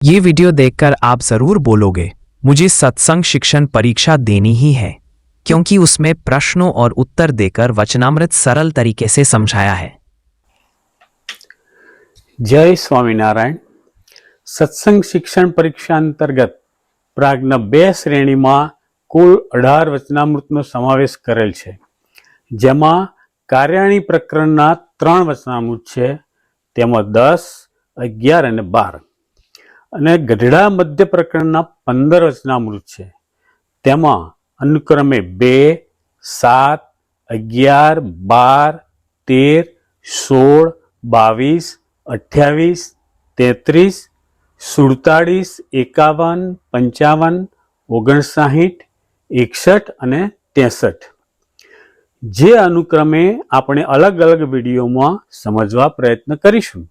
ये वीडियो देखकर आप जरूर बोलोगे मुझे सत्संग शिक्षण परीक्षा देनी ही है क्योंकि उसमें प्रश्नों और उत्तर देकर वचनामृत सरल तरीके से समझाया है જય સ્વામિનારાયણ સત્સંગ શિક્ષણ પરીક્ષા અંતર્ગત પ્રાગના બે શ્રેણીમાં કુલ અઢાર વચનામૃતનો સમાવેશ કરેલ છે જેમાં કાર્યાણી પ્રકરણના ત્રણ વચનામૃત છે તેમાં દસ અગિયાર અને બાર અને ગઢડા મધ્ય પ્રકરણના પંદર રચનામૃત છે. તેમાં અનુક્રમે બે, સાત, અગિયાર, બાર, તેર, સોળ, બાવીસ, અઠ્યાવીસ, તેત્રીસ, સુડતાળીસ, એકાવન, પંચાવન, ઓગણસાહીઠ, એકસઠ અને ત્રેસઠ. જે અનુક્રમે આપણે અલગ અલગ વિડીયોમાં સમજવા પ્રયત્ન કરીશું.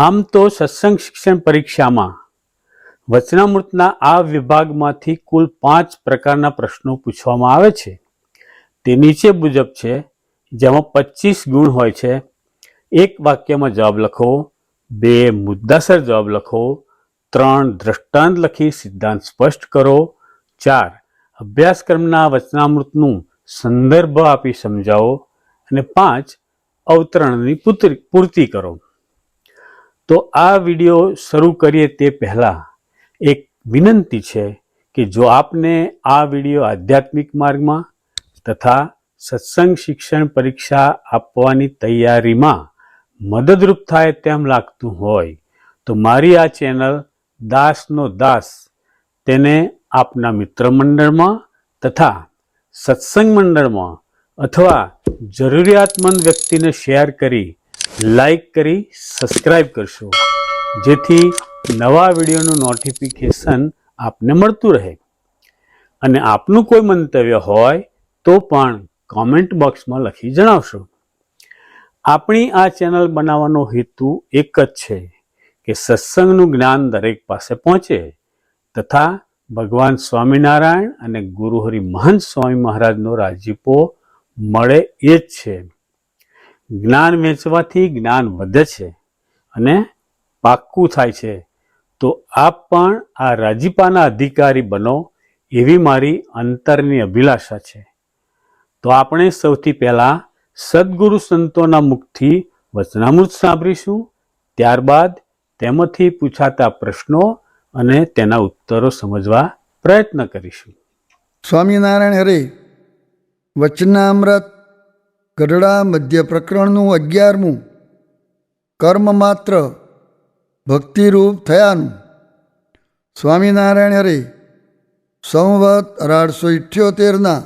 આમ તો સત્સંગ શિક્ષણ પરીક્ષામાં વચનામૃતના આ વિભાગમાંથી કુલ પાંચ પ્રકારના પ્રશ્નો પૂછવામાં આવે છે. તે નીચે મુજબ છે, જેમાં પચીસ ગુણ હોય છે. એક વાક્યમાં જવાબ લખો, બે મુદ્દાસર જવાબ લખો, ત્રણ દ્રષ્ટાંત લખી સિદ્ધાંત સ્પષ્ટ કરો, ચાર અભ્યાસક્રમના વચનામૃતનું સંદર્ભ આપી સમજાવો, અને પાંચ અવતરણની પૂર્તિ- કરો. તો આ વીડિયો શરૂ કરીએ તે પહેલાં એક વિનંતી છે કે જો આપને આ વીડિયો આધ્યાત્મિક માર્ગમાં તથા સત્સંગ શિક્ષણ પરીક્ષા આપવાની તૈયારીમાં મદદરૂપ થાય તેમ લાગતું હોય, તો મારી આ ચેનલ દાસનો દાસ તેને આપના મિત્ર મંડળમાં તથા સત્સંગ મંડળમાં અથવા જરૂરિયાતમંદ વ્યક્તિને શેર કરી લાઈક કરી સબસ્ક્રાઈબ કરશો. જેથી નવા વિડીયોનું નોટિફિકેશન આપને મળતું રહે. અને આપનું કોઈ મંતવ્ય હોય તો પણ કોમેન્ટ બોક્સમાં લખી જણાવશો. આપણી આ ચેનલ બનાવવાનો હેતુ એક જ છે કે સત્સંગનું જ્ઞાન દરેક પાસે પહોંચે તથા ભગવાન સ્વામિનારાયણ અને ગુરુહરિ મહંત સ્વામી મહારાજનો રાજીપો મળે એ જ છે. જ્ઞાન વેચવાથી જ્ઞાન વધે છે અને પાક્કું થાય છે. તો આપ પણ આ રાજીપાના અધિકારી બનો એવી મારી અંતરની અભિલાષા છે. તો આપણે સૌથી પહેલાં સદગુરુ સંતોના મુખથી વચનામૃત સાંભળીશું, ત્યારબાદ તેમાંથી પૂછાતા પ્રશ્નો અને તેના ઉત્તરો સમજવા પ્રયત્ન કરીશું. સ્વામિનારાયણ હરે, વચનામૃત ગઢડા મધ્ય પ્રકરણનું અગિયારમું. કર્મ માત્ર ભક્તિરૂપ થયાનું. સ્વામિનારાયણ હરે, સંવત અઢારસો ઇઠ્યોતેરના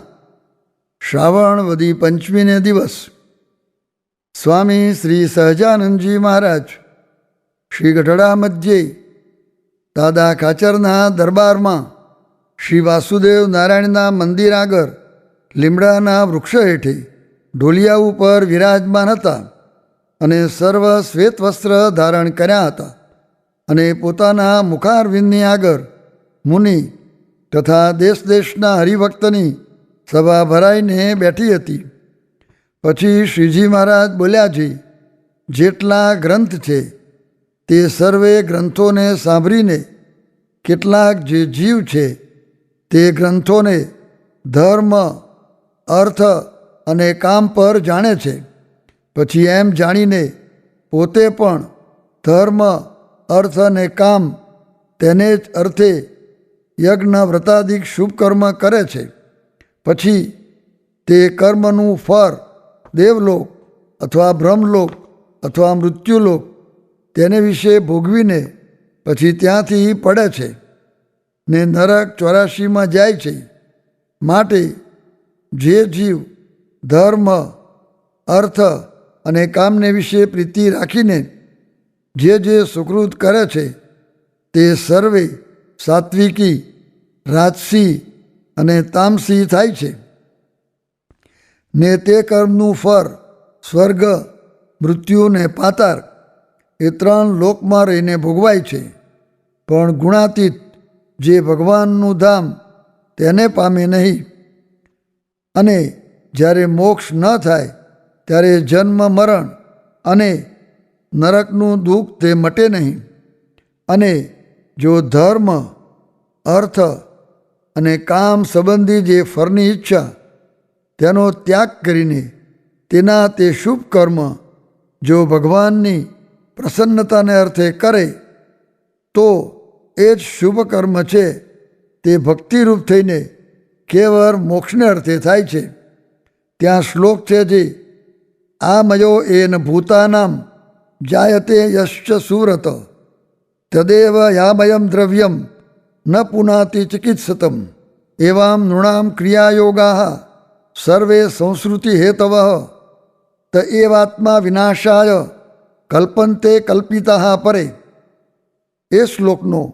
શ્રાવણ વદી પંચમીને દિવસ. સ્વામી શ્રી સહજાનંદજી મહારાજ, શ્રી ગઢડા મધ્યે, દાદા ખાચરના દરબારમાં શ્રી વાસુદેવ નારાયણના મંદિર આગળ લીમડાના વૃક્ષ હેઠે ઢોલિયા ઉપર વિરાજમાન હતા અને સર્વ શ્વેત વસ્ત્ર ધારણ કર્યા હતા અને પોતાના મુખારવિંદની આગળ મુનિ તથા દેશ દેશના હરિભક્તની સભા ભરાઈને બેઠી હતી. પછી શ્રીજી મહારાજ બોલ્યા છે જેટલા ગ્રંથ છે તે સર્વે ગ્રંથોને સાંભળીને કેટલાક જે જીવ છે તે ગ્રંથોને ધર્મ, અર્થ અને કામ પર જાણે છે. પછી એમ જાણીને પોતે પણ ધર્મ, અર્થ અને કામ તેને જ અર્થે યજ્ઞ, વ્રતાદિક શુભકર્મ કરે છે. પછી તે કર્મનું ફળ, દેવલોક અથવા બ્રહ્મલોક અથવા મૃત્યુલોક તેને વિશે ભોગવીને પછી ત્યાંથી પડે છે ને નરક ચોરાશીમાં જાય છે. માટે જે જીવ ધર્મ, અર્થ અને કામને વિશે પ્રીતિ રાખીને જે જે સુકૃત કરે છે, તે સર્વે સાત્વિકી રાજસી અને તામસી થાય છે. ને તે કર્મનું ફળ સ્વર્ગ મૃત્યુ ને પાતાર એ ત્રણ લોકમાં રહીને ભોગવાય છે. પણ ગુણાતીત જે ભગવાનનું ધામ, તેને પામે નહીં. અને જ્યારે મોક્ષ ન થાય, ત્યારે જન્મ, મરણ અને નરકનું દુઃખ તે મટે નહીં. અને જો ધર્મ, અર્થ અને કામ સંબંધી જે ફરની ઈચ્છા, તેનો ત્યાગ કરીને તેના તે શુભ કર્મ જો ભગવાનની પ્રસન્નતાને અર્થે કરે, તો એ જ શુભ કર્મ છે તે ભક્તિરૂપ થઈને કેવળ મોક્ષને અર્થે થાય છે. ત્યાં શ્લોક છે જે આ મયો એન ભૂતાનામ જાયતે યશ્ચ સુરત તદેવ યામયમ દ્રવ્યમ ન પુનાતિ ચિકિત્સતમ, એવામ નૃણામ ક્રિયાયોગા સર્વે સંસ્કૃતિ હેતવ, ત એવાત્મા વિનાશાય કલ્પંતે કલ્પિતા પરે. એ શ્લોકનો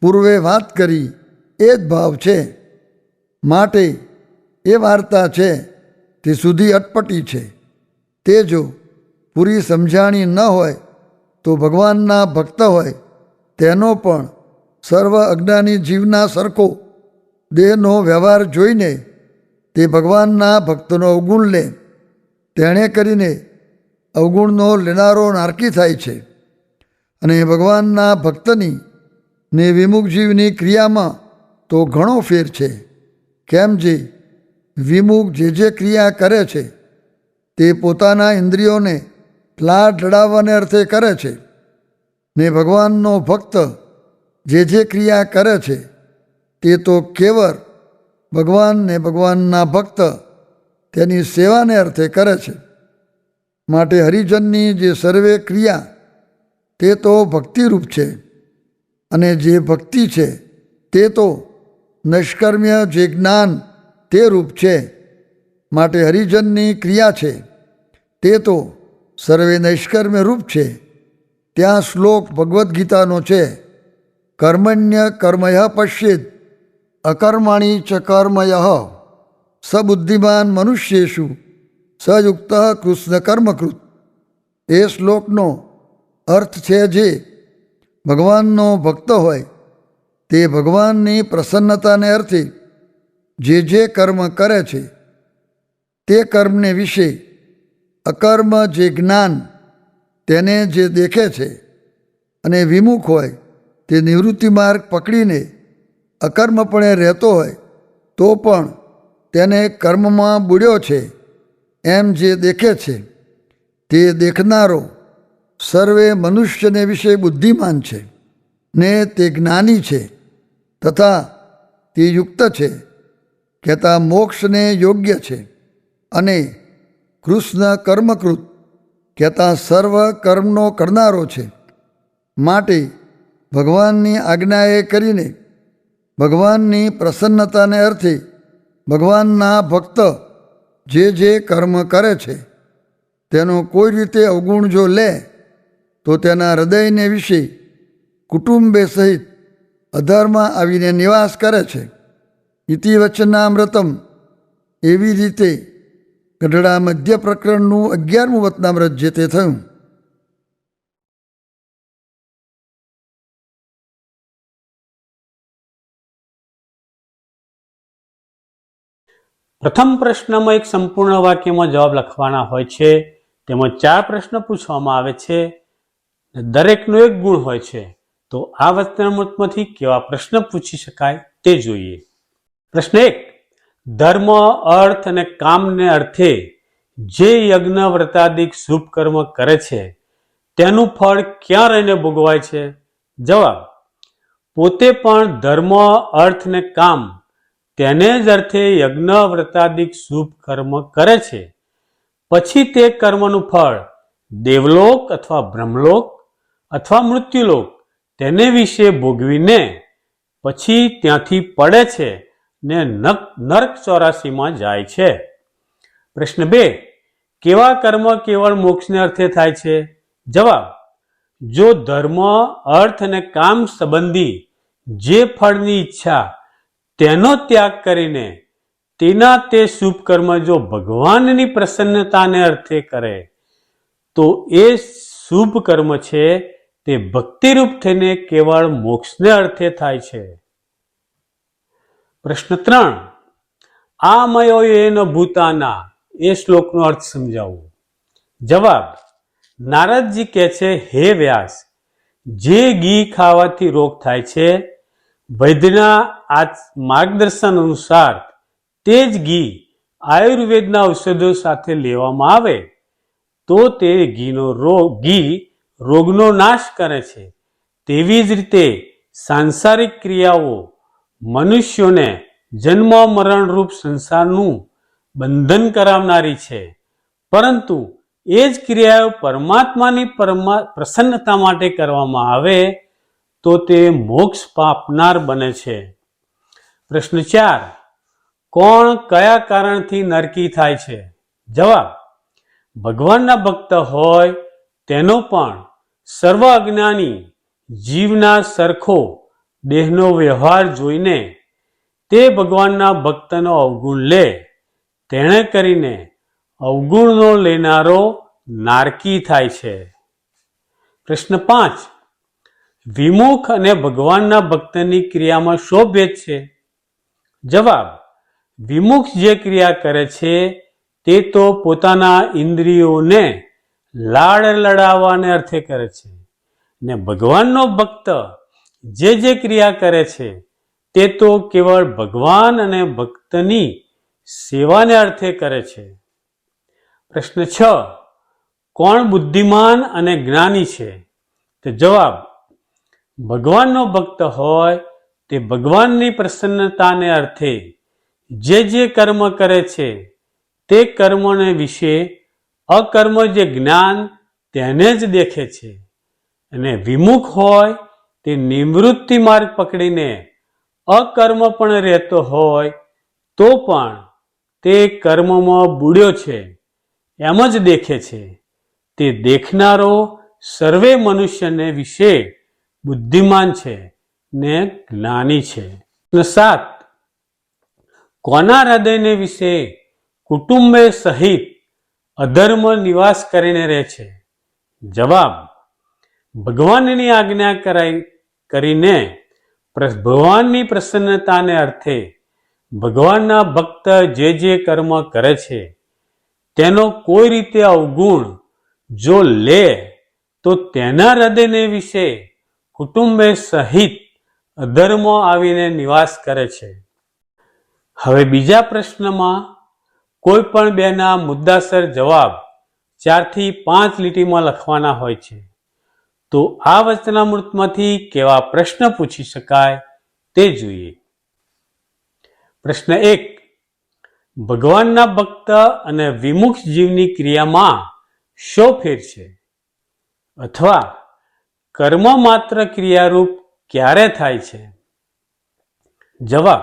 પૂર્વે વાત કરી એ જ ભાવ છે. માટે એ વાર્તા છે તે સુધી અટપટી છે. તે જો પૂરી સમજાણી ન હોય, તો ભગવાનના ભક્ત હોય, તેનો પણ સર્વ અજ્ઞાની જીવના સરખો દેહનો વ્યવહાર જોઈને તે ભગવાનના ભક્તનો અવગુણ લે. તેણે કરીને અવગુણનો લેનારો નારકી થાય છે. અને ભગવાનના ભક્તની ને વિમુખ જીવની ક્રિયામાં તો ઘણો ફેર છે. કેમ જે વિમુખ જે જે ક્રિયા કરે છે, તે પોતાના ઇન્દ્રિયોને લાડ લડાવવાને અર્થે કરે છે. ને ભગવાનનો ભક્ત જે જે ક્રિયા કરે છે, તે તો કેવળ ભગવાન ને ભગવાનના ભક્ત તેની સેવાને અર્થે કરે છે. માટે હરિજનની જે સર્વે ક્રિયા, તે તો ભક્તિરૂપ છે. અને જે ભક્તિ છે, તે તો નૈષ્કર્મ્ય જે જ્ઞાન તે રૂપ છે, માટે હરિજનની ક્રિયા છે. તે તો સર્વે નૈષ્કર્મ્ય રૂપ છે. ત્યાં શ્લોક ભગવદ્ ગીતાનો છે, કર્મણ્ય કર્મય પશ્ચિત અકર્માણી ચ કર્મય, સબુદ્ધિમાન મનુષ્યેશુ, સયુક્ત કૃષ્ણ કર્મકૃત. એ શ્લોકનો અર્થ છે જે ભગવાનનો ભક્ત હોય, તે ભગવાનની પ્રસન્નતાને અર્થે જે જે કર્મ કરે છે, તે કર્મને વિશે અકર્મ જે જ્ઞાન તેને જે દેખે છે અને વિમુખ હોય, તે નિવૃત્તિ માર્ગ પકડીને અકર્મપણે રહેતો હોય, તો પણ તેને કર્મમાં બુડ્યો છે, એમ જે દેખે છે, તે દેખનારો સર્વે મનુષ્યને વિશે બુદ્ધિમાન છે ને તે જ્ઞાની છે તથા તે યુક્ત છે. કહેતા મોક્ષને યોગ્ય છે. અને કૃષ્ણ કર્મકૃત કહેતા સર્વ કર્મનો કરનારો છે. માટે ભગવાનની આજ્ઞાએ કરીને ભગવાનની પ્રસન્નતાને અર્થે ભગવાનના ભક્ત જે જે કર્મ કરે છે, તેનો કોઈ રીતે અવગુણ જો લે, તો તેના હૃદયને વિશે કુટુંબે સહિત અધરમાં આવીને નિવાસ કરે છે. ઇતિ વચનામૃતમ. એવી રીતે ગઢડા મધ્ય પ્રકરણનું અગિયારમું વતનામૃત જે તે થયું. પ્રથમ પ્રશ્નમાં એક સંપૂર્ણ વાક્યમાં જવાબ લખવાના હોય છે. તેમાં ચાર પ્રશ્ન પૂછવામાં આવે છે. દરેકનો એક ગુણ હોય છે. તો આ વચનામૃતમાંથી કેવા પ્રશ્ન પૂછી શકાય તે જોઈએ. પ્રશ્ન એક, ધર્મ, અર્થ અને કામને અર્થે જે યજ્ઞ વ્રતાદિક શુભ કર્મ કરે છે, તેનું ફળ ક્યાં રહીને ભોગવાય છે? જવાબ, પોતે પણ ધર્મ, અર્થ ને કામ તેને જ અર્થે યજ્ઞ વ્રતાદિક શુભ કર્મ કરે છે. પછી તે કર્મનું ફળ દેવલોક અથવા બ્રહ્મલોક અથવા મૃત્યુલોક તેને વિશે ભોગવીને પછી ત્યાંથી પડે છે. ને નર્ક ચોરાસીમાં જાય છે. પ્રશ્ન બે, કેવા કર્મ કેવળ મોક્ષને અર્થે થાય છે? જવાબ, જો ધર્મ, અર્થ અને કામ સંબંધી જે ફળની ઈચ્છા તેનો ત્યાગ કરીને તેના તે શુભ કર્મ જો ભગવાનની પ્રસન્નતાને અર્થે કરે, તો એ શુભ કર્મ છે તે ભક્તિરૂપ થઈને કેવળ મોક્ષને અર્થે થાય છે. પ્રશ્ન ત્રણ. આ મયો ભૂતાના, એ શ્લોકનો અર્થ સમજાવો. જવાબ, નારદજી કહે છે, હે વ્યાસ, જે ઘી ખાવાથી રોગ થાય છે, વૈદ્યના આ માર્ગદર્શન અનુસાર તે જ ઘી આયુર્વેદના ઔષધો સાથે લેવામાં આવે, તો તે ઘીનો રોગ, ઘી રોગનો નાશ કરે છે. તેવી જ રીતે સાંસારિક ક્રિયાઓ મનુષ્યોને જન્મ મરણરૂપ સંસારનું બંધન કરાવનારી છે. પરંતુ એ જ ક્રિયાઓ પરમાત્માની પરમા પ્રસન્નતા માટે કરવામાં આવે તો તે મોક્ષ પાપનાર બને છે. પ્રશ્ન ચાર, કોણ કયા કારણથી નરકી થાય છે? જવાબ, ભગવાનના ભક્ત હોય તેનો પણ સર્વ અજ્ઞાની જીવના સરખો દેહનો વ્યવહાર જોઈને તે ભગવાનના ભક્તનો અવગુણ લે. તેણે કરીને અવગુણનો લેનારો નારકી થાય છે. પ્રશ્ન પાંચ. વિમુખ અને ભગવાનના ભક્તની ક્રિયામાં શો ભેદ છે? જવાબ. વિમુખ જે ક્રિયા કરે છે તે તો પોતાના ઇન્દ્રિયોને લાડ લડાવવાને અર્થે કરે છે. ને ભગવાનનો ભક્ત જે જે ક્રિયા કરે છે, તે તો કેવળ ભગવાન અને ભક્તની સેવાને અર્થે કરે છે. પ્રશ્ન છ, કોણ બુદ્ધિમાન અને જ્ઞાની છે? તો જવાબ, ભગવાનનો ભક્ત હોય તે ભગવાનની પ્રસન્નતાને અર્થે જે જે કર્મ કરે છે, તે કર્મોને વિશે અકર્મ જે જ્ઞાન તેને જ દેખે છે. અને વિમુખ હોય તે નિવૃત્તિ માર્ગ પકડીને અકર્મ પણ રહેતો હોય, તો પણ તે કર્મમાં બુડ્યો છે, એમ જ દેખે છે. તે દેખનારો સર્વે મનુષ્યને વિશે બુદ્ધિમાન છે ને જ્ઞાની છે. સાત. કોના હૃદયને વિશે કુટુંબે સહિત અધર્મ નિવાસ કરીને રહે છે? જવાબ ભગવાનની આજ્ઞા કરાઈ કરીને ભગવાનની પ્રસન્નતાને અર્થે ભગવાનના ભક્ત જે જે કર્મ કરે છે, તેનો કોઈ રીતે અવગુણ જો લે, તો તેના હૃદયને વિશે કુટુંબે સહિત અધર્મો આવીને નિવાસ કરે છે. હવે બીજા પ્રશ્નમાં કોઈ પણ બેના મુદ્દાસર જવાબ ચારથી પાંચ લીટીમાં લખવાના હોય છે. તો આ વચનામૃતમાંથી કેવા પ્રશ્ન પૂછી શકાય તે જોઈએ. પ્રશ્ન એક, ભગવાનના ભક્ત અને વિમુખ જીવની ક્રિયામાં શો ફેર છે? અથવા, કર્મ માત્ર ક્રિયારૂપ ક્યારે થાય છે? જવાબ,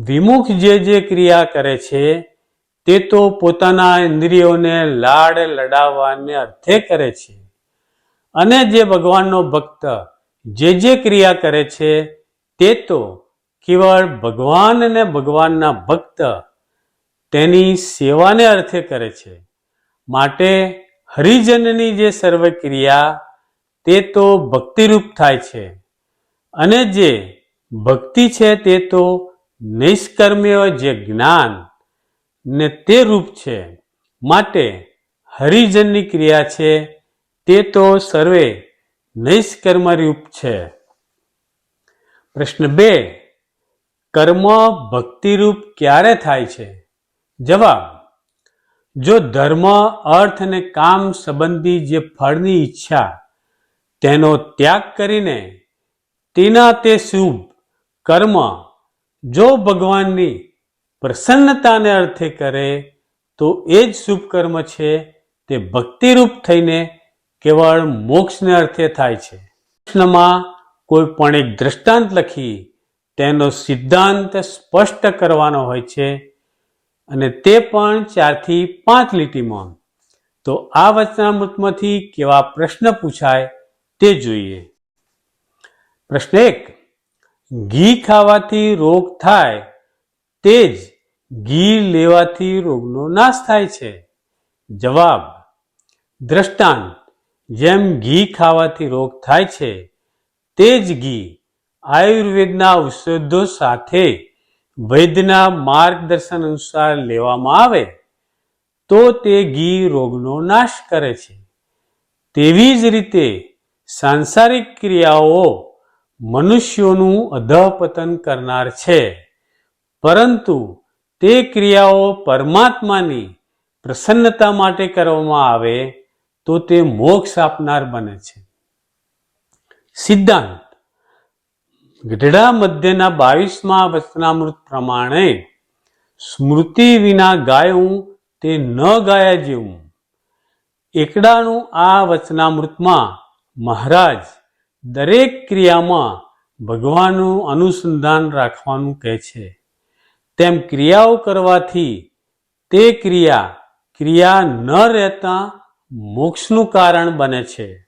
વિમુખ જે જે ક્રિયા કરે છે, તે તો પોતાના ઇન્દ્રિયોને લાડ લડાવવાને અર્થે કરે છે. અને જે ભગવાનનો ભક્ત જે જે ક્રિયા કરે છે, તે તો કેવળ ભગવાન અને ભગવાનના ભક્ત તેની સેવાને અર્થે કરે છે. માટે હરિજનની જે સર્વ ક્રિયા, તે તો ભક્તિરૂપ થાય છે. અને જે ભક્તિ છે, તે તો નિષ્કર્મ્ય જે જ્ઞાન ને તે રૂપ છે. માટે હરિજનની ક્રિયા છે તે તો સર્વે નિષ્કર્મ રૂપ છે. પ્રશ્ન બે, કર્મ ભક્તિરૂપ ક્યારે થાય છે? જવાબ, જો ધર્મ, અર્થ અને કામ સંબંધી જે ફળની ઈચ્છા, તેનો ત્યાગ કરીને તેના તે શુભ કર્મ જો ભગવાનની પ્રસન્નતાને અર્થે કરે, તો એ જ શુભ કર્મ છે તે ભક્તિરૂપ થઈને કેવળ મોક્ષને અર્થે થાય છે. પ્રશ્નમાં કોઈ પણ એક દ્રષ્ટાંત લખી તેનો સિદ્ધાંત સ્પષ્ટ કરવાનો હોય છે અને તે પણ ચારથી પાંચ લીટીમાં. તો આ વચનામૃતમાંથી કેવા પ્રશ્ન પૂછાય તે જોઈએ. પ્રશ્ન એક, ઘી ખાવાથી રોગ થાય તે જ ઘી લેવાથી રોગનો નાશ થાય છે. જવાબ, દ્રષ્ટાંત. જેમ ઘી ખાવાથી રોગ થાય છે, તે જ ઘી આયુર્વેદના ઔષધો સાથે વૈદ્યના માર્ગદર્શન અનુસાર લેવામાં આવે, તો તે ઘી રોગનો નાશ કરે છે. તેવી જ રીતે સાંસારિક ક્રિયાઓ મનુષ્યોનું અધપતન કરનાર છે, પરંતુ તે ક્રિયાઓ પરમાત્માની પ્રસન્નતા માટે કરવામાં આવે તો તે મોક્ષ આપનાર બને છે. સિદ્ધાંત. ગઢડા મધ્યના બાવીસમાં વચનામૃત પ્રમાણે સ્મૃતિ વિના ગાયું તે ન ગાયા જેવું. એકડાનું આ વચનામૃતમાં મહારાજ દરેક ક્રિયામાં ભગવાનનું અનુસંધાન રાખવાનું કહે છે. તેમ ક્રિયાઓ કરવાથી તે ક્રિયા ક્રિયા ન રહેતા મોક્ષનું કારણ બને છે.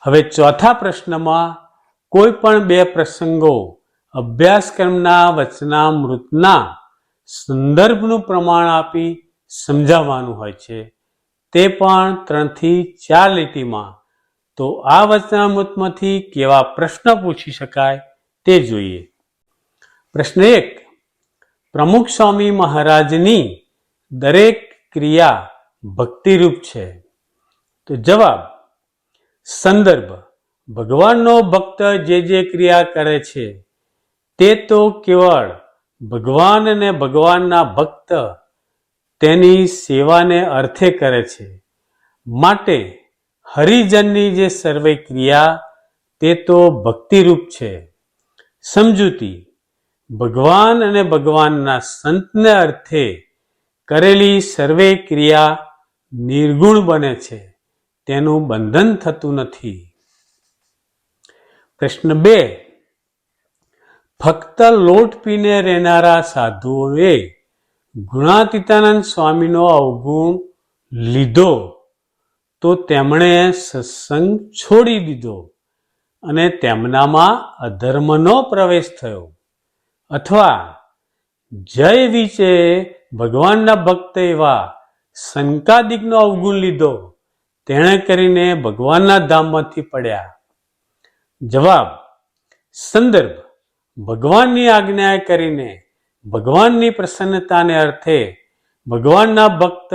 હવે ચોથા પ્રશ્નમાં કોઈ પણ બે પ્રસંગો અભ્યાસક્રમના વચનામૃતના સંદર્ભનું પ્રમાણ આપી સમજાવવાનું હોય છે. તે પણ ત્રણથી ચાર લીટીમાં. તો આ વચનામૃતમાંથી કેવા પ્રશ્ન પૂછી શકાય તે જોઈએ. પ્રશ્ન એક, પ્રમુખ સ્વામી મહારાજની દરેક ક્રિયા ભક્તિરૂપ છે. તો જવાબ, સંદર્ભ, ભગવાનનો ભક્ત જે જે ક્રિયા કરે છે, તે તો કેવળ ભગવાન અને ભગવાનના ભક્ત તેની સેવાને અર્થે કરે છે. માટે હરિજનની જે સર્વે ક્રિયા, તે તો ભક્તિરૂપ છે. સમજૂતી, ભગવાન અને ભગવાનના સંતને અર્થે કરેલી સર્વે ક્રિયા નિર્ગુણ બને છે, તેનું બંધન થતું નથી. પ્રશ્ન બે, ફક્ત લોટ પીને રહેનારા સાધુઓએ ગુણાતીતાનંદ સ્વામીનો અવગુણ લીધો તો તેમણે સત્સંગ છોડી દીધો અને તેમનામાં અધર્મનો પ્રવેશ થયો. અથવા, જય વિચે ભગવાનના ભક્ત એવા સંકાદિકનો અવગુણ લીધો. તેણે કરીને ભગવાનના ધામમાંથી પડ્યા. જવાબ, સંદર્ભ, ભગવાનની આજ્ઞા કરીને ભગવાનની પ્રસન્નતાને અર્થે ભગવાનના ભક્ત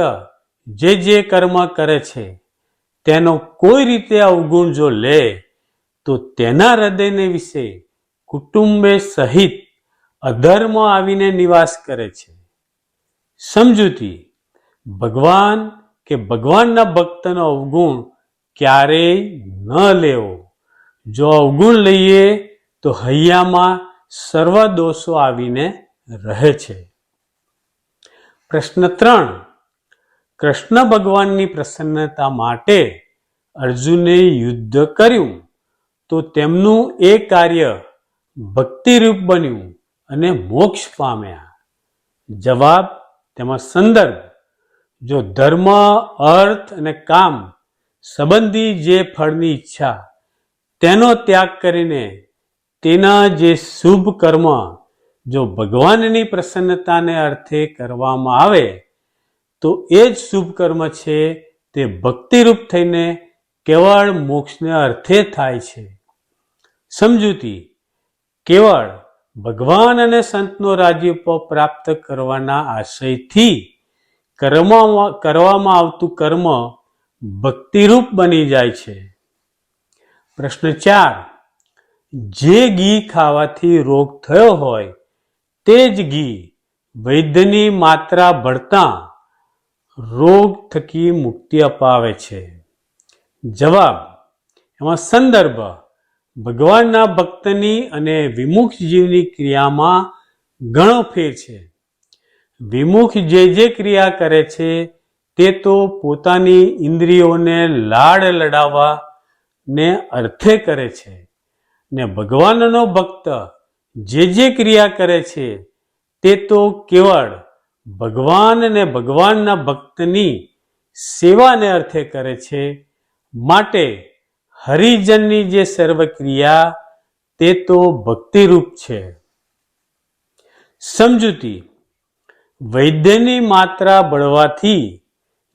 જે જે કર્મ કરે છે, તેનો કોઈ રીતે અવગુણ જો લે, તો તેના હૃદયને વિશે કુટુંબે સહિત અધર્મ આવીને નિવાસ કરે છે. સમજૂતી ભગવાન કે ભગવાનના ભક્તનો અવગુણ ક્યારેય ન લેવો. જો અવગુણ લઈએ તો હૈયામાં સર્વ દોષો આવીને રહે છે. પ્રશ્ન ત્રણ. કૃષ્ણ ભગવાનની પ્રસન્નતા માટે અર્જુને યુદ્ધ કર્યું તો તેમનું એ કાર્ય ભક્તિરૂપ બન્યું અને મોક્ષ પામ્યા. જવાબ તેમાં સંદર્ભ. જો ધર્મ, અર્થ અને કામ સંબંધી જે ફળની ઈચ્છા, તેનો ત્યાગ કરીને તેના જે શુભ કર્મ જો ભગવાનની પ્રસન્નતાને અર્થે કરવામાં આવે, તો એ જ શુભ કર્મ છે તે ભક્તિરૂપ થઈને કેવળ મોક્ષને અર્થે થાય છે. સમજૂતી, કેવળ ભગવાન અને સંતનો રાજીપો પ્રાપ્ત કરવાના આશયથી કરવામાં કરવામાં આવતું કર્મ ભક્તિરૂપ બની જાય છે. પ્રશ્ન ચાર, જે ઘી ખાવાથી રોગ થયો હોય, તે જ ઘી વૈદ્યની માત્રા ભળતા રોગ થકી મુક્તિ અપાવે છે. જવાબ, એમાં સંદર્ભ, ભગવાનના ભક્તની અને વિમુખ જીવની ક્રિયામાં ઘણો ફેર છે. વિમુખ જે જે ક્રિયા કરે છે, તે તો પોતાની ઇન્દ્રિયોને લાડ લડાવવા ને અર્થે કરે છે. ને ભગવાનનો ભક્ત જે જે ક્રિયા કરે છે, તે તો કેવળ ભગવાન ને ભગવાનના ભક્તની સેવાને અર્થે કરે છે. માટે હરિજનની જે સર્વ ક્રિયા તે તો ભક્તિરૂપ છે. સમજૂતી વૈદ્યની માત્રા બળવાથી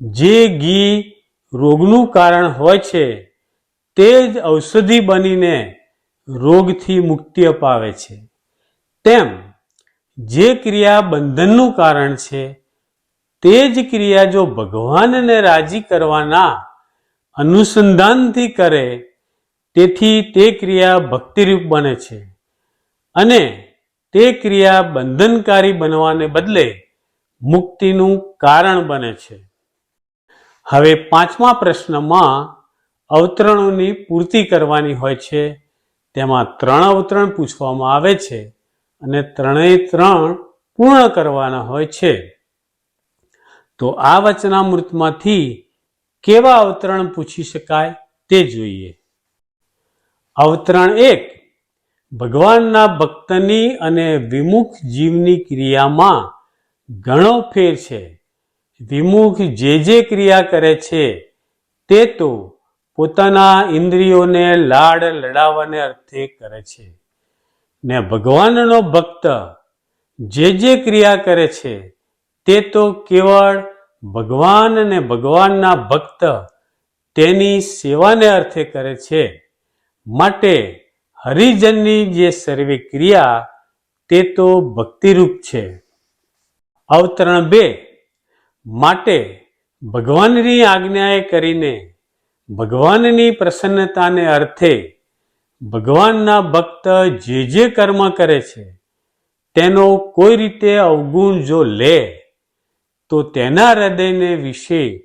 જે ઘી રોગનું કારણ હોય છે, તે જ ઔષધિ બનીને રોગથી મુક્તિ અપાવે છે. તેમ, જે ક્રિયા બંધનનું કારણ છે, તે જ ક્રિયા જો ભગવાનને રાજી કરવાના અનુસંધાનથી કરે, તેથી તે ક્રિયા ભક્તિરૂપ બને છે અને તે ક્રિયા બંધનકારી બનવાને બદલે મુક્તિનું કારણ બને છે. હવે પાંચમા પ્રશ્નમાં અવતરણોની પૂર્તિ કરવાની હોય છે. તેમાં ત્રણ અવતરણ પૂછવામાં આવે છે અને ત્રણેય ત્રણ પૂર્ણ કરવાના હોય છે. તો આ વચનામૃતમાંથી કેવા અવતરણ પૂછી શકાય તે જોઈએ. અવતરણ એક, ભગવાનના ભક્તની અને વિમુખ જીવની ક્રિયામાં ઘણો ફેર છે. વિમુખ જે જે ક્રિયા કરે છે, તે તો પોતાના ઇન્દ્રિયોને લાડ લડાવવાને અર્થે કરે છે. ને ભગવાનનો ભક્ત જે જે ક્રિયા કરે છે, તે તો કેવળ ભગવાન અને ભગવાનના ભક્ત તેની સેવાને અર્થે કરે છે. માટે હરિજનની જે સર્વે ક્રિયા, તે તો ભક્તિરૂપ છે. અવતરણ બે, માટે ભગવાનની આજ્ઞાએ કરીને ભગવાનની પ્રસન્નતાને અર્થે ભગવાનના ભક્ત જે જે કર્મ કરે છે, તેનો કોઈ રીતે અવગુણ જો લે, તો તેના હૃદયને વિશે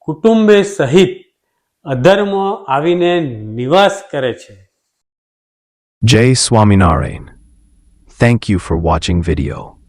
કુટુંબે સહિત અધર્મ આવીને નિવાસ કરે છે જય Swaminarayan thank you for watching video.